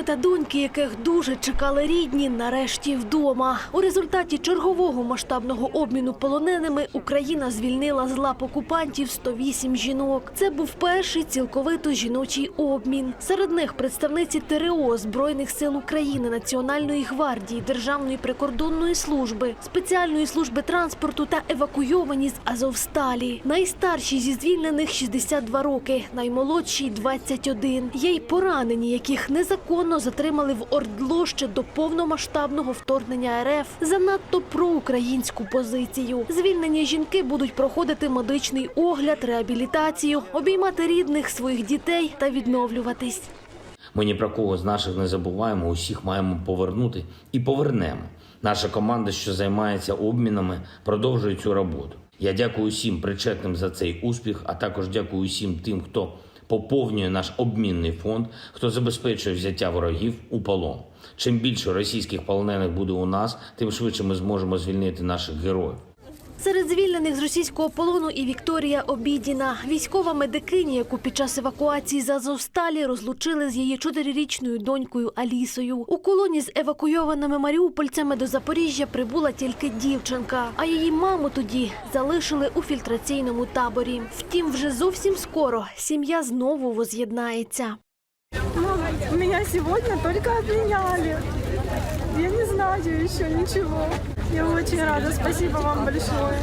Мами та доньки, яких дуже чекали рідні, нарешті вдома. У результаті чергового масштабного обміну полоненими Україна звільнила з лап окупантів 108 жінок. Це був перший цілковито жіночий обмін. Серед них представниці ТРО Збройних сил України, Національної гвардії, Державної прикордонної служби, спеціальної служби транспорту та евакуйовані з Азовсталі. Найстарші зі звільнених 62 роки, наймолодші 21. Є й поранені, яких незаконно затримали в Ордло ще до повномасштабного вторгнення РФ за надто проукраїнську позицію. Звільнені жінки будуть проходити медичний огляд, реабілітацію, обіймати рідних своїх дітей та відновлюватись. Ми ні про кого з наших не забуваємо, усіх маємо повернути і повернемо. Наша команда, що займається обмінами, продовжує цю роботу. Я дякую усім причетним за цей успіх, а також дякую усім тим, хто поповнює наш обмінний фонд, хто забезпечує взяття ворогів у полон. Чим більше російських полонених буде у нас, тим швидше ми зможемо звільнити наших героїв. Серед звільнених з російського полону і Вікторія Обідіна, військова медикиня, яку під час евакуації з Азовсталі розлучили з її чотирирічною донькою Алісою. У колоні з евакуйованими маріупольцями до Запоріжжя прибула тільки дівчинка, а її маму тоді залишили у фільтраційному таборі. Втім, вже зовсім скоро сім'я знову воз'єднається. Мама, меня сегодня только обменяли. Я не знаю еще ничего. Я очень рада. Спасибо вам большое.